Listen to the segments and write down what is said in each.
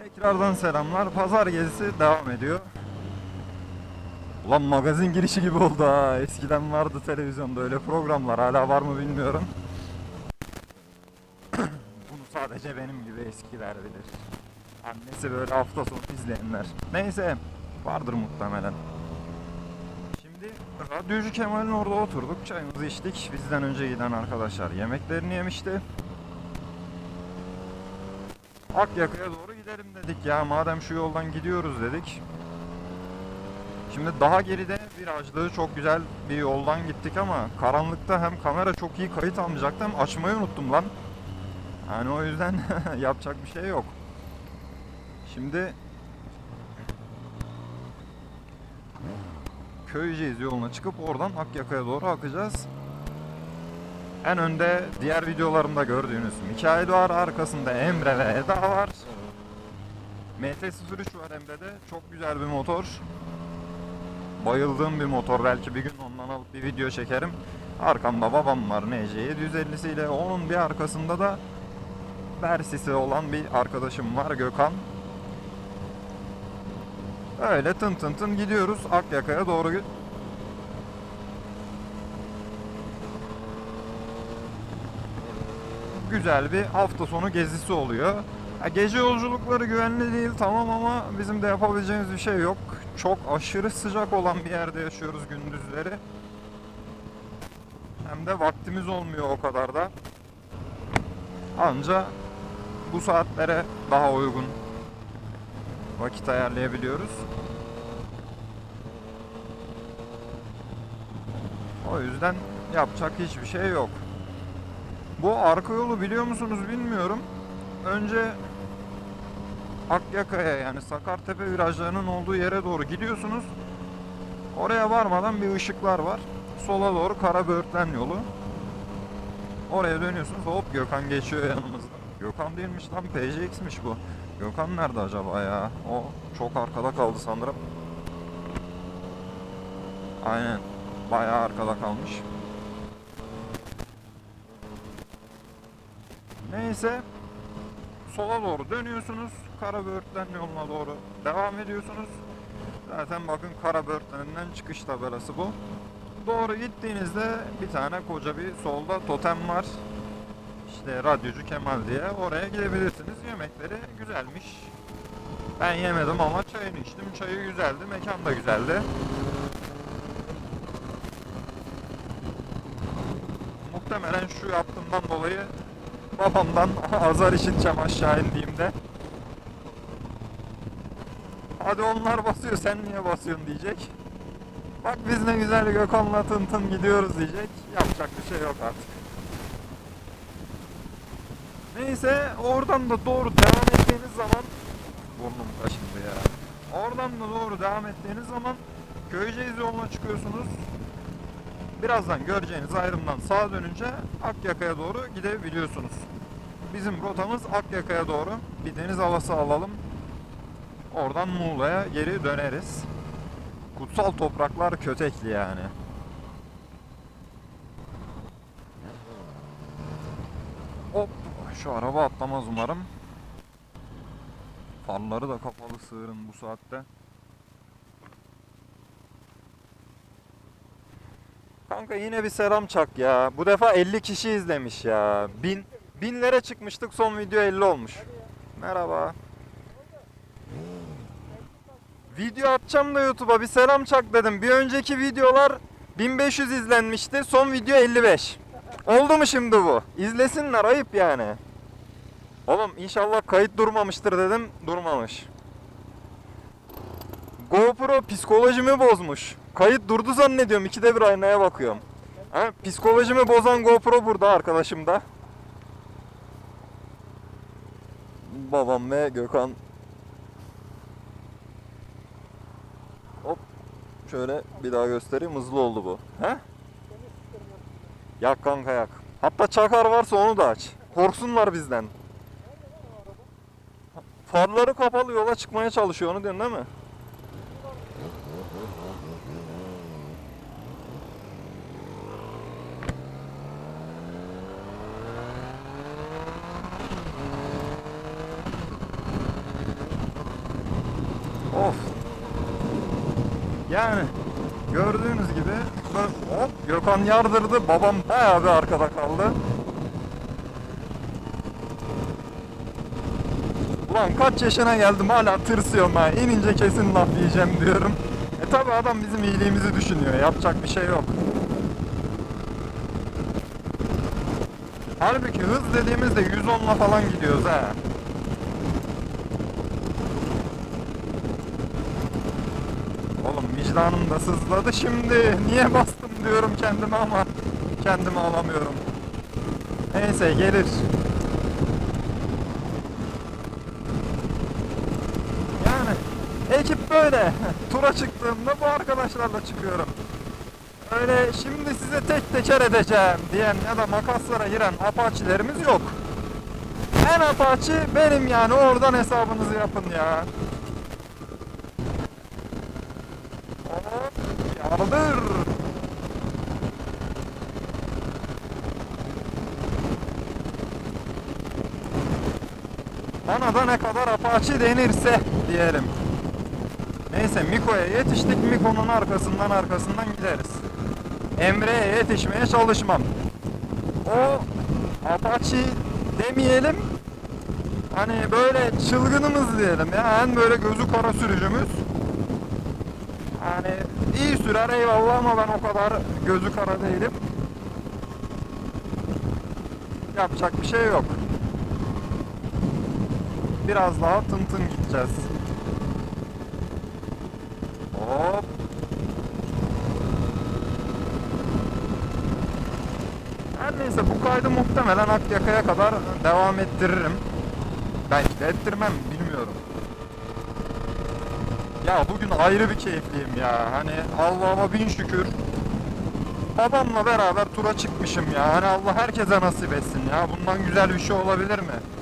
Tekrardan selamlar. Pazar gezisi devam ediyor. Ulan magazin girişi gibi oldu ha. Eskiden vardı televizyonda öyle programlar. Hala var mı bilmiyorum. Bunu sadece benim gibi eskiler bilir. Annesi böyle hafta sonu izleyenler. Neyse vardır muhtemelen. Şimdi Radyocu Kemal'in orada oturduk. Çayımızı içtik. Bizden önce giden arkadaşlar yemeklerini yemişti. Akyaka'ya doğru gidelim dedik ya. Madem şu yoldan gidiyoruz dedik. Şimdi daha geride virajlı çok güzel bir yoldan gittik ama karanlıkta hem kamera çok iyi kayıt almayacaktı hem açmayı unuttum lan. Yani o yüzden yapacak bir şey yok. Şimdi Köyceğiz yoluna çıkıp oradan Akyaka'ya doğru akacağız. En önde diğer videolarımda gördüğünüz Mikail var, arkasında Emre ve Eda var. MT-03 var Emre'de. Çok güzel bir motor. Bayıldığım bir motor. Belki bir gün ondan alıp bir video çekerim. Arkamda babam var NC750'siyle. Onun bir arkasında da Versi'si olan bir arkadaşım var Gökhan. Öyle tın tın tın gidiyoruz Akyaka'ya doğru. Güzel bir hafta sonu gezisi oluyor. Gece yolculukları güvenli değil tamam ama bizim de yapabileceğimiz bir şey yok. Çok aşırı sıcak olan bir yerde yaşıyoruz gündüzleri. Hem de vaktimiz olmuyor o kadar da. Anca bu saatlere daha uygun vakit ayarlayabiliyoruz. O yüzden yapacak hiçbir şey yok. Bu arka yolu biliyor musunuz bilmiyorum. Önce Akyaka'ya yani Sakartepe virajlarının olduğu yere doğru gidiyorsunuz. Oraya varmadan bir ışıklar var. Sola doğru Karaböğürtlen yolu. Oraya dönüyorsunuz. Hop Gökhan geçiyor yanımızda. Gökhan değilmiş lan PCX'miş bu. Gökhan nerede acaba ya? O çok arkada kaldı sanırım. Aynen. Bayağı arkada kalmış. Neyse. Sola doğru dönüyorsunuz. Karaböğürtlen yoluna doğru devam ediyorsunuz. Zaten bakın Karaböğürtlen'den çıkış tabelası bu. Doğru gittiğinizde bir tane koca bir solda totem var. İşte Radyocu Kemal diye oraya gidebilirsiniz. Yemekleri güzelmiş. Ben yemedim ama çayını içtim. Çayı güzeldi. Mekan da güzeldi. Muhtemelen şu yaptığımdan dolayı babamdan azar işiteceğim aşağı indiğimde. Hadi onlar basıyor sen niye basıyorsun diyecek. Bak biz ne güzel Gökhan'la tın tın gidiyoruz diyecek. Yapacak bir şey yok artık. Neyse oradan da doğru devam ettiğiniz zaman burnum kaşındı ya. Oradan da doğru devam ettiğiniz zaman Köyceğiz yoluna çıkıyorsunuz. Birazdan göreceğiniz ayrımdan sağa dönünce Akyaka'ya doğru gidebiliyorsunuz. Bizim rotamız Akyaka'ya doğru. Bir deniz havası alalım. Oradan Muğla'ya geri döneriz. Kutsal topraklar Kötekli yani. Hop şu araba atlamaz umarım. Farları da kapalı sığırın bu saatte. Kanka yine bir selam çak ya. Bu defa 50 kişi izlemiş ya. Bin, binlere çıkmıştık son video 50 olmuş. Merhaba. Video atacağım da YouTube'a bir selam çak dedim. Bir önceki videolar 1500 izlenmişti. Son video 55. Oldu mu şimdi bu? İzlesinler ayıp yani. Oğlum inşallah kayıt durmamıştır dedim. Durmamış. GoPro psikolojimi bozmuş. Kayıt durdu zannediyorum. İkide bir aynaya bakıyorum. Ha, psikolojimi bozan GoPro burada arkadaşım da. Babam ve Gökhan. Hop. Şöyle bir daha göstereyim. Hızlı oldu bu. He? Yak kanka yak. Hatta çakar varsa onu da aç. Korksunlar bizden. Farları kapalı yola çıkmaya çalışıyor onu diyorsun değil mi? Yani gördüğünüz gibi böyle- Gökhan yardırdı. Babam bayağı bir arkada kaldı. Ulan kaç yaşına geldim hala tırsıyorum ha. İnince kesin laf yiyeceğim diyorum. E tabi adam bizim iyiliğimizi düşünüyor. Yapacak bir şey yok. Halbuki hız dediğimizde 110'la falan gidiyoruz ha. Oğlum vicdanım da sızladı şimdi. Niye bastım diyorum kendime ama kendimi alamıyorum. Neyse gelir. Yani ekip böyle. Tura çıktığımda bu arkadaşlarla çıkıyorum. Öyle şimdi size tek teker edeceğim diyen ya da makaslara giren apaçilerimiz yok. En apaçi benim yani oradan hesabınızı yapın ya. Yardır. Bana da ne kadar apaçi denirse diyelim. Neyse Miko'ya yetiştik. Miko'nun arkasından arkasından gideriz. Emre'ye yetişmeye çalışmam. O Apache demeyelim. Hani böyle çılgınımız diyelim ya. En böyle gözü kara sürücümüz. Hani iyi sürer eyvallah ama ben o kadar gözü kara değilim. Yapacak bir şey yok. Biraz daha tın tın gideceğiz. Hop. Her neyse bu kaydı muhtemelen Akyaka'ya kadar devam ettiririm. Belki de ettirmem bilmiyorum. Ya bugün ayrı bir keyifliyim ya. Hani Allah'ıma bin şükür. Babamla beraber tura çıkmışım ya. Hani Allah herkese nasip etsin ya. Bundan güzel bir şey olabilir mi?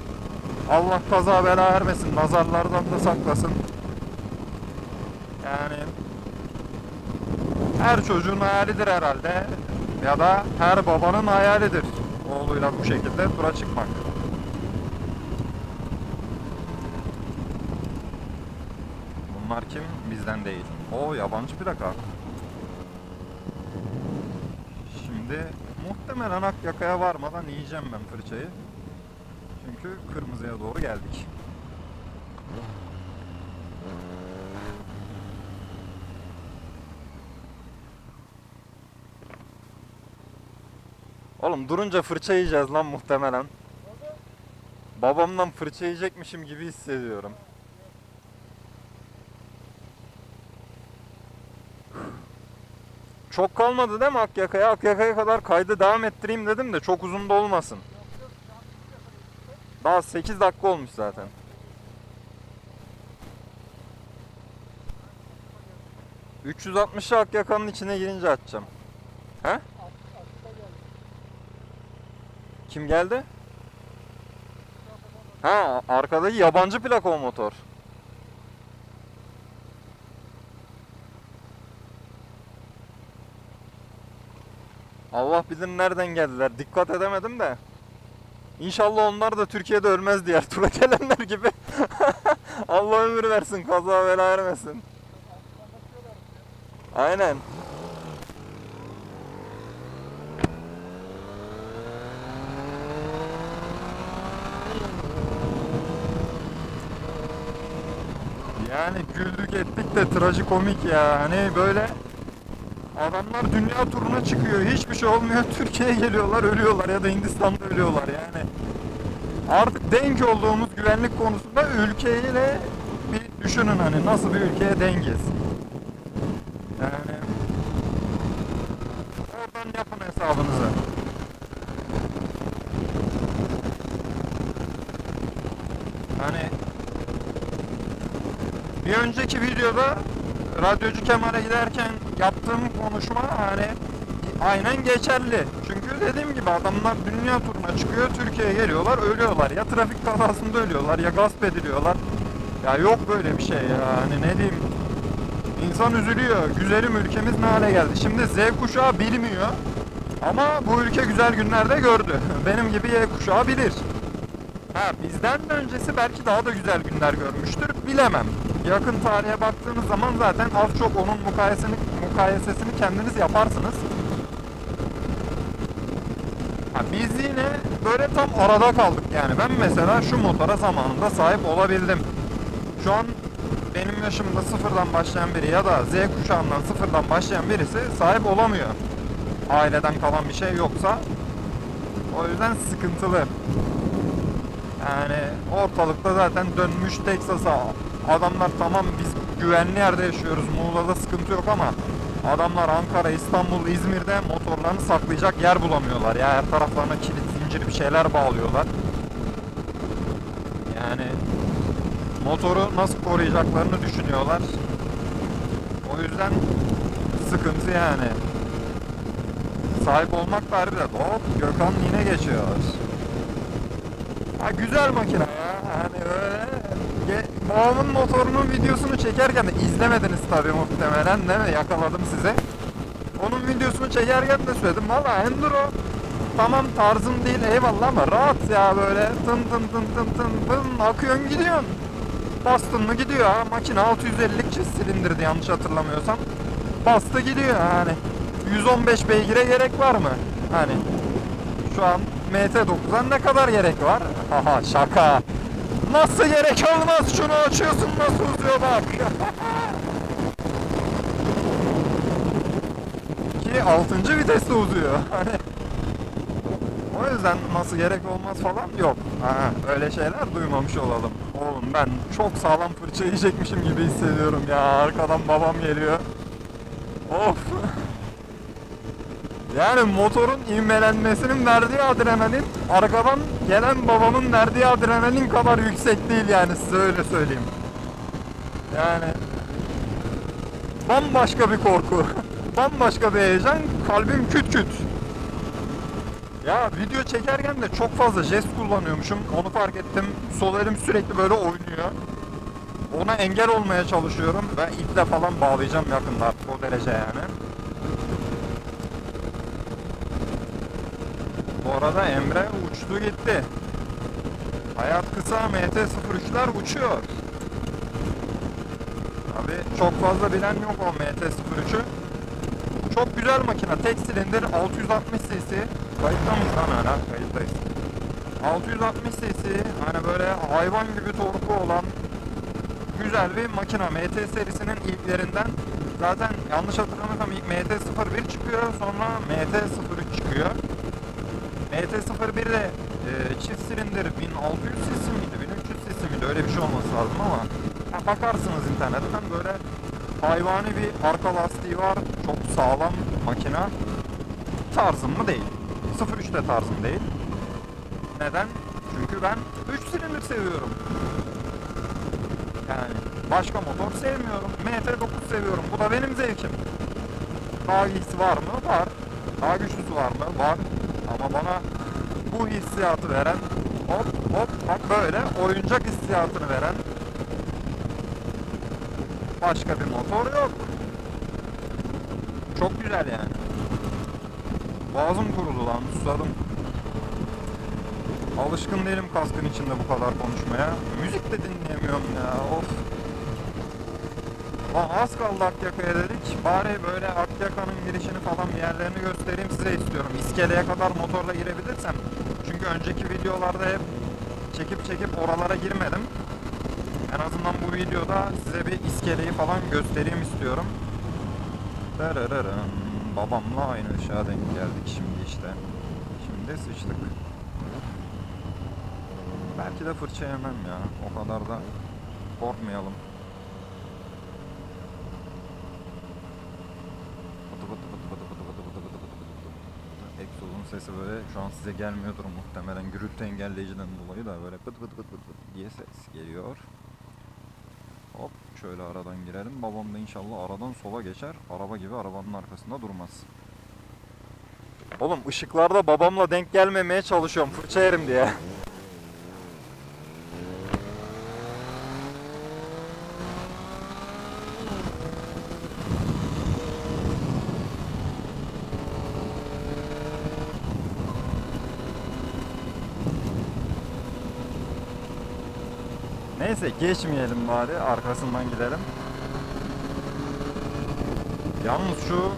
Allah kaza bela vermesin. Nazarlardan da saklasın. Yani her çocuğun hayalidir herhalde. Ya da her babanın hayalidir. Oğluyla bu şekilde tura çıkmak. Bunlar kim? Bizden değil. O yabancı plaka. Şimdi muhtemelen Akyaka'ya varmadan yiyeceğim ben fırçayı. Çünkü kırmızıya doğru geldik. Oğlum durunca fırça yiyeceğiz lan muhtemelen. Babamdan fırça yiyecekmişim gibi hissediyorum. Çok kalmadı değil mi Akyaka'ya? Akyaka'ya kadar kaydı devam ettireyim dedim de çok uzun da olmasın. Daha 8 dakika olmuş zaten. ...360'ı Akyaka'nın içine girince açacağım. He? Kim geldi? Ha arkadaki yabancı plaka o motor. Allah bilir nereden geldiler. Dikkat edemedim de. İnşallah onlar da Türkiye'de ölmez diğer tura gelenler gibi. Allah ömür versin, kaza bela vermesin. Aynen. Yani güldük ettik de trajikomik ya. Hani böyle adamlar dünya turuna çıkıyor. Hiçbir şey olmuyor. Türkiye'ye geliyorlar, ölüyorlar ya da Hindistan'da ölüyorlar yani. Artık denk olduğumuz güvenlik konusunda ülkeyle bir düşünün hani nasıl bir ülkeye dengiz. Yani oradan yapın hesabınızı. Hani bir önceki videoda Radyocu Kemal'e giderken yaptığım konuşma hani aynen geçerli. Çünkü dediğim gibi adamlar dünya turuna çıkıyor, Türkiye'ye geliyorlar, ölüyorlar. Ya trafik kazasında ölüyorlar ya gasp ediliyorlar. Ya yok böyle bir şey ya. Hani ne diyeyim? İnsan üzülüyor. Güzelim ülkemiz ne hale geldi. Şimdi Z kuşağı bilmiyor. Ama bu ülke güzel günlerde gördü. Benim gibi Y kuşağı bilir. Ha bizden de öncesi belki daha da güzel günler görmüştür. Bilemem. yakın tarihe baktığınız zaman zaten az çok onun mukayesesini, mukayesesini kendiniz yaparsınız. Ha, biz yine böyle tam arada kaldık yani. Ben mesela şu motora zamanında sahip olabildim. Şu an benim yaşımda sıfırdan başlayan biri ya da Z kuşağından sıfırdan başlayan birisi sahip olamıyor. Aileden kalan bir şey yoksa. O yüzden sıkıntılı. Yani ortalıkta zaten dönmüş Texas'a. Adamlar tamam biz güvenli yerde yaşıyoruz. Muğla'da sıkıntı yok ama adamlar Ankara, İstanbul, İzmir'de motorlarını saklayacak yer bulamıyorlar. Ya her taraflarına kilit zincir bir şeyler bağlıyorlar. Yani motoru nasıl koruyacaklarını düşünüyorlar. O yüzden sıkıntı yani. Sahip olmak da harbiden. Hop Gökhan yine geçiyor. Ha güzel makine ya. Hani öyle babamın motorunun videosunu çekerken de izlemediniz tabii muhtemelen değil mi? Yakaladım size. Onun videosunu çekerken de söyledim. Valla Enduro tamam tarzım değil eyvallah ama rahat ya böyle tın tın tın tın tın tın akıyorsun gidiyorsun. Bastın mı gidiyor ha. Makine 650'lik çift silindirdi yanlış hatırlamıyorsam. Bastı gidiyor hani. 115 beygire gerek var mı? Hani şu an MT9'a ne kadar gerek var? Haha şaka. Nasıl gerek olmaz? Şunu açıyorsun nasıl uzuyor bak. Ki 6. viteste uzuyor. Hani o yüzden nasıl gerek olmaz falan yok. Ha, öyle şeyler duymamış olalım. Oğlum ben çok sağlam fırça yiyecekmişim gibi hissediyorum ya. Arkadan babam geliyor. Of. Yani motorun ivmelenmesinin verdiği adrenalin arkadan gelen babamın verdiği adrenalin kadar yüksek değil yani size öyle söyleyeyim. Yani bambaşka bir korku. bambaşka bir heyecan. Kalbim küt küt. Ya video çekerken de çok fazla jest kullanıyormuşum. Onu fark ettim. Sol elim sürekli böyle oynuyor. Ona engel olmaya çalışıyorum ve iple falan bağlayacağım yakında artık o derece yani. Bu arada Emre uçtu gitti. Hayat kısa MT-03'ler uçuyor. Abi çok fazla bilen yok o MT-03'ü. Çok güzel makine. Tek silindir 660 cc. Kayıtta mıyız lan hala? Kayıttayız. 660 cc. Hani böyle hayvan gibi torku olan güzel bir makine. MT serisinin ilklerinden. Zaten yanlış hatırlamıyorsam ilk MT-01 çıkıyor. Sonra MT-03 çıkıyor. MT-01'de e, çift silindir 1600 cc miydi? 1300 cc miydi? Öyle bir şey olması lazım ama ha, bakarsınız internetten böyle hayvani bir arka lastiği var. Çok sağlam makina. Tarzım mı değil. 03'te tarzım değil. Neden? Çünkü ben 3 silindir seviyorum. Yani başka motor sevmiyorum. MT9 seviyorum. Bu da benim zevkim. Daha iyisi var mı? Var. Daha güçlüsü var mı? Var. Ama bana bu hissiyatı veren hop hop bak böyle oyuncak hissiyatını veren başka bir motor yok. Çok güzel yani. Boğazım kurudu lan susadım. Alışkın değilim kaskın içinde bu kadar konuşmaya. Müzik de dinleyemiyorum ya of. Lan az kaldı Akyaka'ya dedik. Bari böyle Akyaka'nın girişini falan bir yerlerini göstereyim size istiyorum. İskeleye kadar motorla girebilirsem. Çünkü önceki videolarda hep çekip çekip oralara girmedim. En azından bu videoda size bir iskeleyi falan göstereyim istiyorum. Babamla aynı ışığa denk geldik şimdi işte. Şimdi sıçtık. Belki de fırça yemem ya. O kadar da korkmayalım. Egzozun sesi böyle şu an size gelmiyordur muhtemelen gürültü engelleyiciden dolayı da böyle pıt pıt pıt pıt, pıt diye ses geliyor. Hop şöyle aradan girelim. Babam da inşallah aradan sola geçer. Araba gibi arabanın arkasında durmaz. Oğlum ışıklarda babamla denk gelmemeye çalışıyorum fırça yerim diye. Neyse geçmeyelim bari arkasından gidelim. Yalnız şu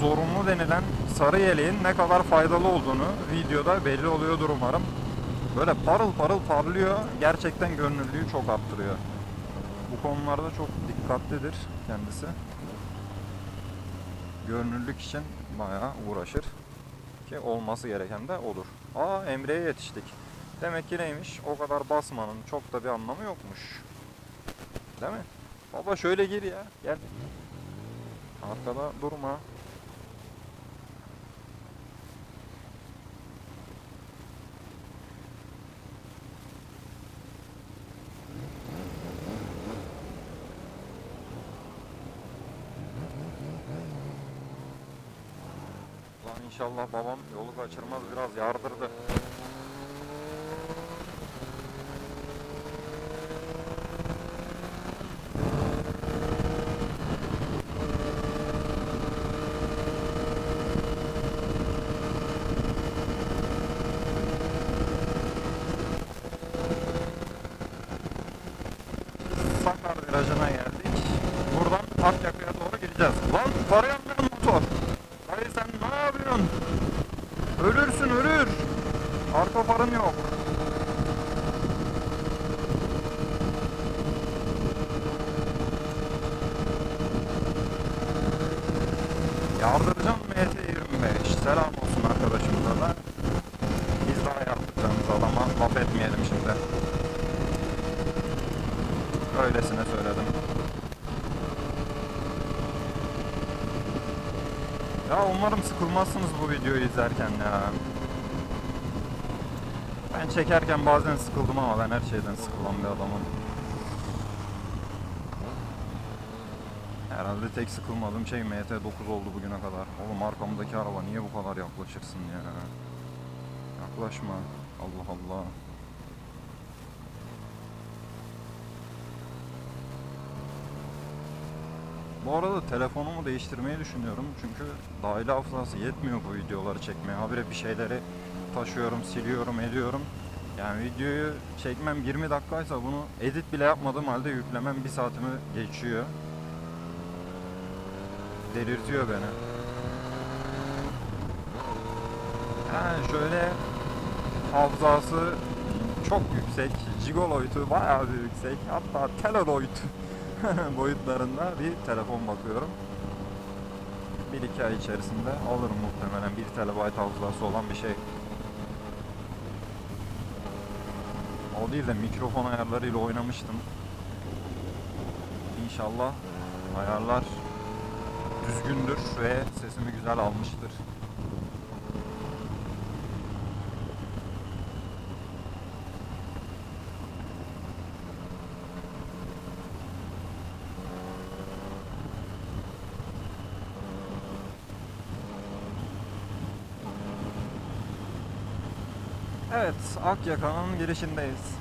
zorunlu denilen sarı yeleğin ne kadar faydalı olduğunu videoda belli oluyordur umarım. Böyle parıl parıl parlıyor. Gerçekten görünürlüğü çok arttırıyor. Bu konularda çok dikkatlidir kendisi. Görünürlük için bayağı uğraşır. Ki olması gereken de odur. Aa Emre'ye yetiştik. Demek ki neymiş? O kadar basmanın çok da bir anlamı yokmuş. Değil mi? Baba şöyle gir ya. Gel. Arkada durma. İnşallah babam yolu kaçırmaz biraz yardırdı. Sakar virajına geldik. Buradan Gideceğiz. Lan tarayanların motor. Dayı sen ne yapıyorsun? Ölürsün ölür. Arka farın yok. Yardıracağım MT25. Selam olsun arkadaşımıza da. Biz daha yardıracağımız adama laf etmeyelim şimdi. Öylesine söyledim. Ya umarım sıkılmazsınız bu videoyu izlerken ya. Ben çekerken bazen sıkıldım ama ben her şeyden sıkılan bir adamım. Herhalde tek sıkılmadığım şey MT9 oldu bugüne kadar. Oğlum arkamdaki araba niye bu kadar yaklaşırsın ya? Yaklaşma. Allah Allah. Bu arada telefonumu değiştirmeyi düşünüyorum çünkü dahili hafızası yetmiyor bu videoları çekmeye. Habire bir şeyleri taşıyorum, siliyorum, ediyorum. Yani videoyu çekmem 20 dakikaysa bunu edit bile yapmadığım halde yüklemem bir saatimi geçiyor. Delirtiyor beni. Yani şöyle hafızası çok yüksek, gigoloytu bayağı bir yüksek, hatta telodoid boyutlarında bir telefon bakıyorum. 1-2 ay içerisinde alırım muhtemelen 1 TB hafızası olan bir şey. O değil de mikrofon ayarlarıyla oynamıştım. İnşallah ayarlar düzgündür ve sesimi güzel almıştır. Evet, Akyaka'nın girişindeyiz.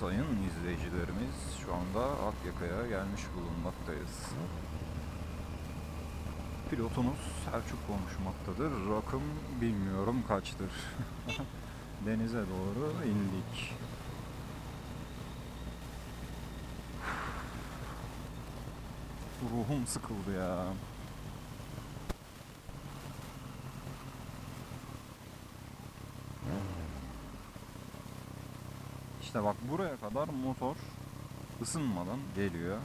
Sayın izleyicilerimiz şu anda Akyaka'ya gelmiş bulunmaktayız. Pilotumuz Selçuk konuşmaktadır. Rakım bilmiyorum kaçtır. Denize doğru indik. Ruhum sıkıldı ya. İşte bak buraya kadar motor ısınmadan geliyor.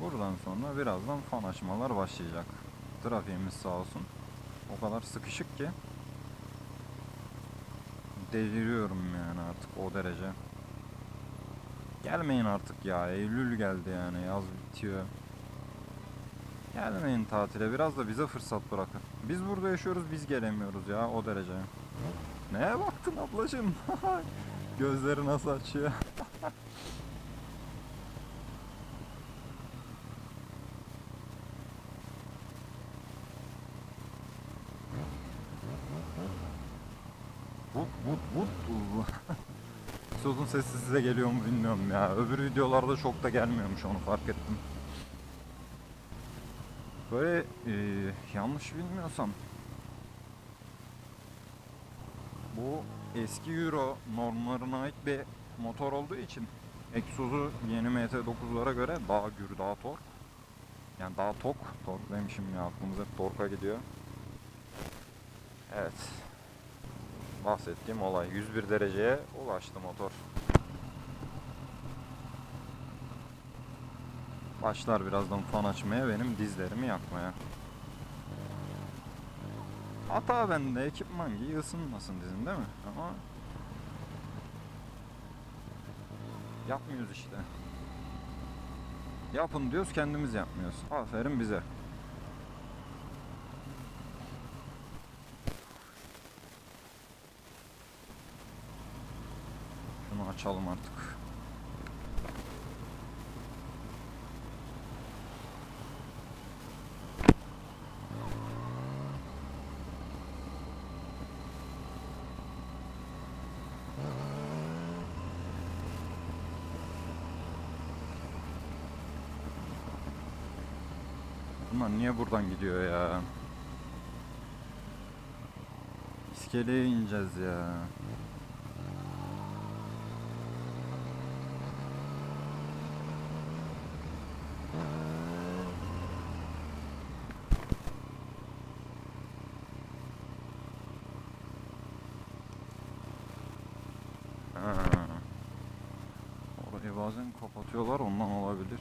Buradan sonra birazdan fan açmalar başlayacak. Trafiğimiz sağ olsun. O kadar sıkışık ki deliriyorum yani artık o derece. Gelmeyin artık ya. Eylül geldi yani. Yaz bitiyor. Gelmeyin tatile. Biraz da bize fırsat bırakın. Biz burada yaşıyoruz. Biz gelemiyoruz ya. O derece. Neye baktın ablacığım? Gözleri nasıl açıyor? Vut vut vut. Sözün sesi size geliyor mu bilmiyorum ya. Öbür videolarda çok da gelmiyormuş onu fark ettim. Böyle e, yanlış bilmiyorsam bu eski Euro normlarına ait bir motor olduğu için egzozu yeni MT9'lara göre daha gür, daha tork. Yani daha tok. Tork demişim ya aklımız hep torka gidiyor. Evet. Bahsettiğim olay 101 dereceye ulaştı motor. Başlar birazdan fan açmaya benim dizlerimi yakmaya. Hata bende ekipman giy ısınmasın dizin değil mi? Ama yapmıyoruz işte. Yapın diyoruz kendimiz yapmıyoruz. Aferin bize. Şunu açalım artık. Bunlar niye buradan gidiyor ya? İskeleye ineceğiz ya. Ha. Orayı bazen kapatıyorlar ondan olabilir.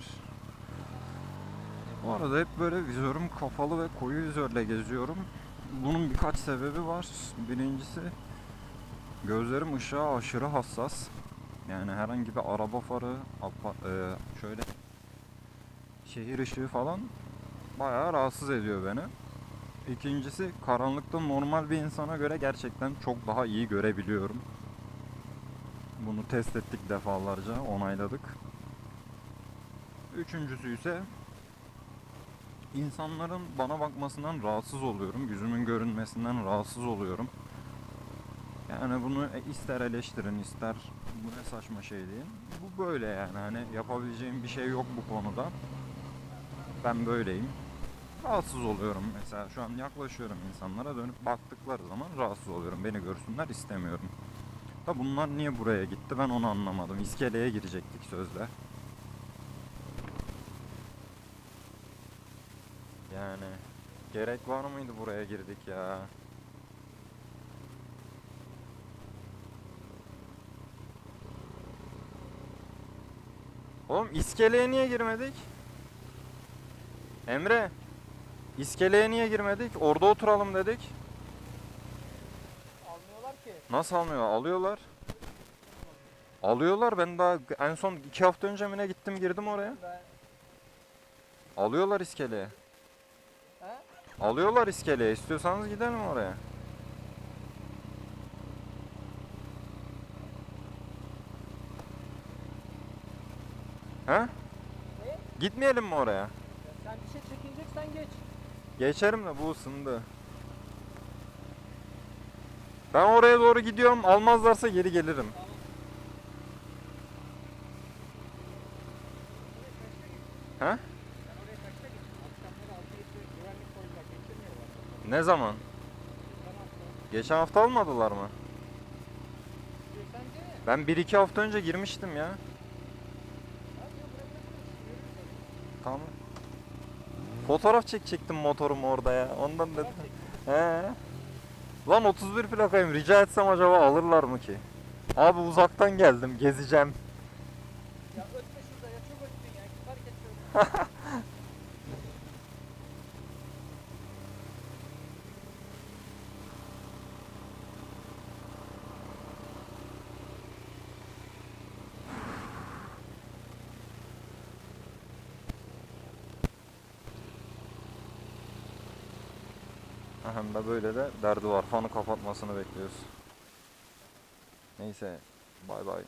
Bu arada hep böyle vizörüm kapalı ve koyu vizörle geziyorum. Bunun birkaç sebebi var. Birincisi gözlerim ışığa aşırı hassas. Yani herhangi bir araba farı, e, şöyle şehir ışığı falan bayağı rahatsız ediyor beni. İkincisi karanlıkta normal bir insana göre gerçekten çok daha iyi görebiliyorum. Bunu test ettik defalarca, onayladık. Üçüncüsü ise insanların bana bakmasından rahatsız oluyorum. Yüzümün görünmesinden rahatsız oluyorum. Yani bunu e, ister eleştirin ister bu ne saçma şey deyin. Bu böyle yani hani yapabileceğim bir şey yok bu konuda. Ben böyleyim. Rahatsız oluyorum mesela şu an yaklaşıyorum insanlara dönüp baktıkları zaman rahatsız oluyorum. Beni görsünler istemiyorum. Da bunlar niye buraya gitti ben onu anlamadım. İskeleye girecektik sözde. Yani gerek var mıydı buraya girdik ya? Oğlum iskeleye niye girmedik? Emre, iskeleye niye girmedik? Orada oturalım dedik. Almıyorlar ki. Nasıl almıyor? Alıyorlar. Alıyorlar. Ben daha en son iki hafta önce mi ne gittim girdim oraya. Ben... Alıyorlar iskeleye. Alıyorlar iskeleye. İstiyorsanız gidelim oraya. He? Ne? Gitmeyelim mi oraya? Ya sen bir şey çekineceksen geç. Geçerim de bu ısındı. Ben oraya doğru gidiyorum. Almazlarsa geri gelirim. He? Ne zaman? Geçen hafta almadılar mı? Ben 1-2 hafta önce girmiştim ya. Tamam. Fotoğraf çekecektim motorumu orada ya. Ondan dedim. He. Lan 31 plakayım. Rica etsem acaba alırlar mı ki? Abi uzaktan geldim. Gezeceğim. Ya ötme şurada ya çok öttün ya. Fark et Hem de böyle de derdi var. Fanı kapatmasını bekliyoruz. Neyse. Bay bay.